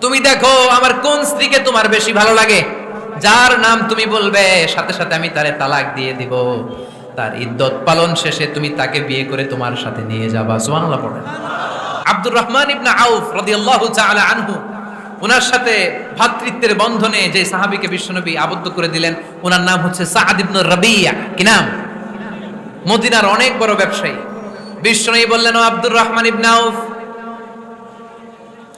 তুমি দেখো আমার কোন স্ত্রীকে তোমার বেশি ভালো লাগে? যার নাম তুমি বলবে, সাথে সাথে আমি তারে তালাক দিয়ে দিব। তার ইদ্যত পালন শেষে তুমি তাকে বিয়ে করে তোমার সাথে নিয়ে যাবা। সুবহানাল্লাহ পড়েন। আব্দুর রহমান ইবনে আউফ রাদিয়াল্লাহু তাআলা আনহু ওনার সাথে ভ্রাতৃত্বের বন্ধনে যে সাহাবীকে বিশ্বনবী আবদ্ধ করে দিলেন ওনার নাম হচ্ছে সাআদ ইবনে রাবিয়া। কি নাম? মদিনার অনেক বড় ব্যবসায়ী। বিশ্বনবী বললেন, ও আব্দুর রহমান ইবনে আউফ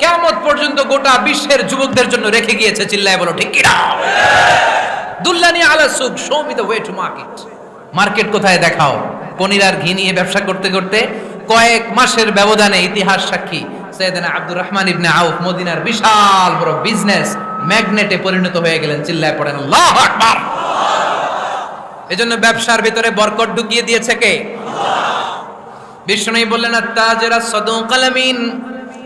কেমত পর্যন্ত গোটা বিশ্বের যুবকদের জন্য রেখে গিয়েছে, চিল্লায় বলো, ঠিক কিনা? দুল্লানি আলা সুক show me the way to market market কোথায় দেখাও? পনির আর ঘি নিয়ে ব্যবসা করতে করতে কয়েক মাসের ব্যবধানে ইতিহাস সাক্ষী, সৈয়দনা আব্দুর রহমান ইবনে আউফ, মদিনার বিশাল বড় বিজনেস ম্যাগনেটে পরিণত হয়ে গেলেন, চিল্লায় পড়েন, আল্লাহু আকবার! এজন্য ব্যবসার ভিতরে বরকত ঢুকিয়ে দিয়েছে কে? আল্লাহ বিষ্ণু বললেন, আত্তাজরা সাদুকাল আমিন।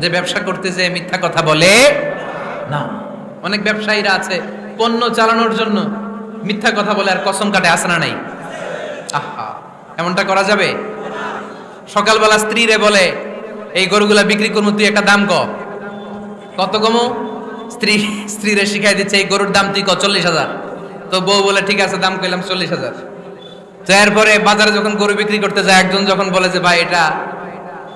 যে ব্যবসা করতে যে মিথ্যা কথা বলে? না। অনেক ব্যবসায়ীরা আছে, পণ্য চালানোর জন্য মিথ্যা কথা বলে আর কসম কাটে আসে না নাই। আহা, এমনটা করা যাবে? সকালবেলা স্ত্রীরে বলে, এই গরুগুলা বিক্রি করব তুই একটা দাম ক। কত কমো? স্ত্রী, স্ত্রীরে শিখাই দিচ্ছে, এই গরুর দাম তুই ক, চল্লিশ হাজার। তো বউ বলে, ঠিক আছে, দাম কইলাম চল্লিশ হাজার। তো এরপরে বাজারে যখন গরু বিক্রি করতে যায়, একজন যখন বলে যে, ভাই, এটা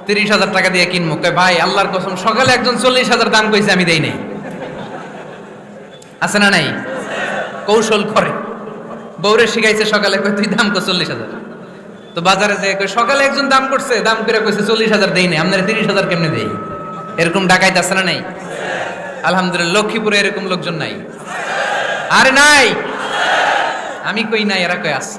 তিরিশ হাজার টাকা দিয়ে কিনবো কয়, ভাই, আল্লাহর কসম, সকালে একজন চল্লিশ হাজার দাম কইছে, আমি দেই নাই। আছে না নাই? কৌশল করে। বউরে শিখাইছে সকালে কই তুই দাম কর চল্লিশ হাজার। তো বাজারে যে কই সকালে একজন দাম করছে, দাম করে কইছে চল্লিশ হাজার, দেই নাই। আপনারা তিরিশ হাজার কেমনে দেই? এরকম ডাকাইতে আছে না নাই? আলহামদুলিল্লাহ, লক্ষ্মীপুরে এরকম লোকজন নাই। আরে নাই! আমি কই নাই, এরা কই আছে?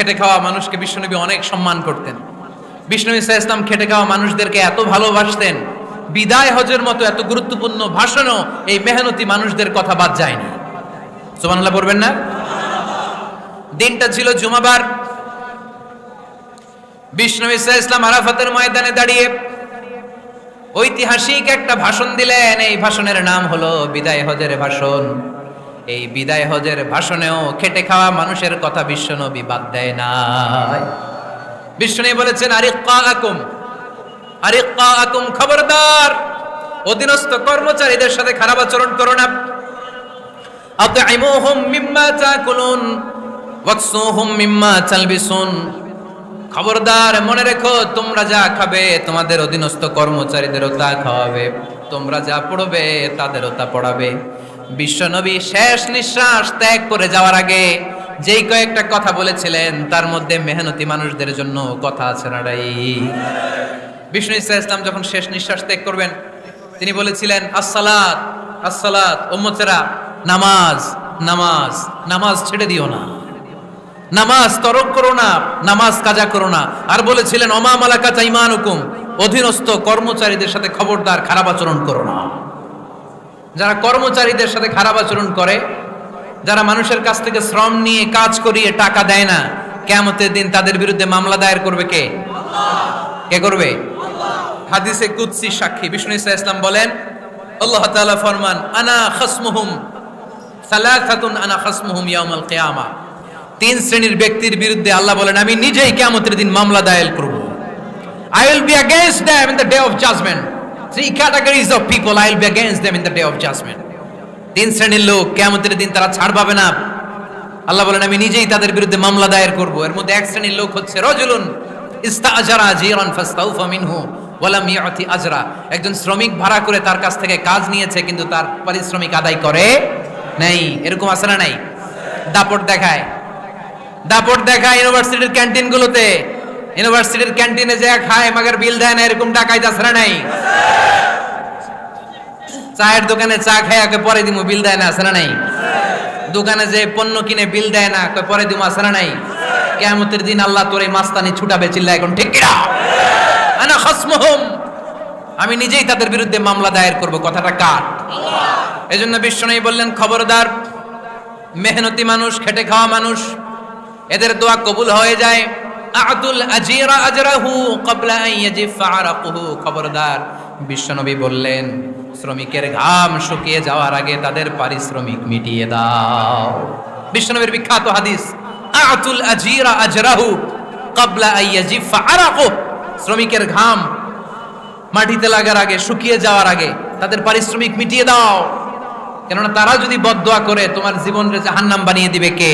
খেটে খাওয়া মানুষকে বিশ্বনবী অনেক সম্মান করতেন। বিষ্ণু ইসা ইসলাম খেটে খাওয়া মানুষদেরকে এত ভালোবাসতেন, বিদায় হজের মতো এত গুরুত্বপূর্ণ ভাষণও এই মেহনতি মানুষদের কথা বাদ যায়নি। সুবহানাল্লাহ পড়বেন না? দিনটা ছিল জুমাবার। বিষ্ণু ইসা ইসলাম আরাফাতের ময়দানে দাঁড়িয়ে ঐতিহাসিক একটা ভাষণ দিলেন। এই ভাষণের নাম হলো বিদায় হজের ভাষণ। এই বিদায় হজের ভাষণেও খেটে খাওয়া মানুষের কথা বিশ্বনবী বাদ দেয় নাই বিষ্ণু বলেছেন আরিক্কা আকুম আরিক্কা আকুম খবরদার। অধীনস্থ কর্মচারীদের সাথে খারাপ আচরণ করো না। খবরদার, মনে রেখো, তোমরা যা খাবে, তোমাদের অধীনস্থ কর্মচারীদেরও তা খাওয়াবে। তোমরা যা পড়বে, তাদেরও তা পড়াবে। বিশ্বনবী শেষ নিঃশ্বাস ত্যাগ করে যাওয়ার আগে যেই কয়েকটা কথা বলেছিলেন, তার মধ্যে মেহনতি মানুষদের জন্য কথা আছে নাড়াই বিষ্ণু ইসা ইসলাম যখন শেষ নিঃশ্বাস ত্যাগ করবেন, তিনি বলেছিলেন, আসসালাত আসসালাত, উম্মতেরা, নামাজ নামাজ নামাজ ছেড়ে দিও না। নামাজ তরক করো না, নামাজ কাজা করো না। আর বলেছিলেন অমা মালাকা চাইমান হুকুম অধীনস্থ কর্মচারীদের সাথে খবরদার, খারাপ আচরণ করো না। যারা কর্মচারীদের সাথে খারাপ আচরণ করে, যারা মানুষের কাছ থেকে শ্রম নিয়ে কাজ করিয়ে টাকা দেয় না কেমতের দিন তাদের বিরুদ্ধে মামলা দায়ের করবে কে? কে করবে? হাদিসে কুৎসি সাক্ষী, বিষ্ণু ইসা ইসলাম বলেন, আল্লাহ তাআলা ফরমান, আনা খাসমুহুম, সালাসাতুন আনা খাসমুহুম ইয়াউমাল কিয়ামা। তিন শ্রেণির ব্যক্তির বিরুদ্ধে আল্লাহ বলেন, আমি নিজেই কিয়ামতের দিন মামলা দায়ের করব। I will be against them in the day of judgment. Three categories of people I will be against them in the day of judgment. তিন শ্রেণির লোক, কিয়ামতের দিন তারা ছাড় পাবে না। আল্লাহ বলেন, আমি নিজেই তাদের বিরুদ্ধে মামলা দায়ের করব। এর মধ্যে এক শ্রেণির লোক হচ্ছে রজুলুন। ইস্তাআজারা জিরান ফাস্তাউফা মিনহু ওয়ালাম ইয়াতি আজরা। একজন শ্রমিক ভাড়া করে তার কাছ থেকে কাজ নিয়েছে, কিন্তু তার পারিশ্রমিক আদায় করে নাই। এরকম আছে না নাই? দাপট দেখায়। দাপট দেখায় ইউনিভার্সিটির ক্যান্টিনগুলোতে। ইউনিভার্সিটির ক্যান্টিনে যে খায়, মাগার বিল দেয় না, এরকম টাকাই তাছাড়া নাই? চায়ের দোকানে চা খায় ওকে পরে দিমু, বিল দেয় না, আসে নাই? দোকানে যে পণ্য কিনে বিল দেয় না পরে দিমু, আসে নাই? কেয়ামতের দিন আল্লাহ তোর এই মাস্তানি ছুটাবে চিল্লা এখন ঠিক কিনা? আনা খাসমুহুম। আমি নিজেই তাদের বিরুদ্ধে মামলা দায়ের করব, কথাটা কার? এজন্য বিশ্বনবী বললেন, খবরদার, মেহনতি মানুষ, খেটে খাওয়া মানুষ, এদের দোয়া কবুল হয়ে যায়। আতুল আজিরা আজরাহু ক্বাবলা আন ইয়াজিফা আরাকুহু। খবরদার, বিশ্বনবী বললেন, শ্রমিকের ঘাম শুকিয়ে যাওয়ার আগে তাদের পারিশ্রমিক মিটিয়ে দাও। বিশ্বনবীর বিখ্যাত হাদিস আতুল আজিরা আজরাহু ক্বাবলা আন ইয়াজিফা আরাকুহু। শ্রমিকের ঘাম মাটিতে লাগার আগে, শুকিয়ে যাওয়ার আগে তাদের পারিশ্রমিক মিটিয়ে দাও। কেননা তারা যদি বদদোয়া করে, তোমার জীবনকে জাহান্নাম বানিয়ে দিবে কে?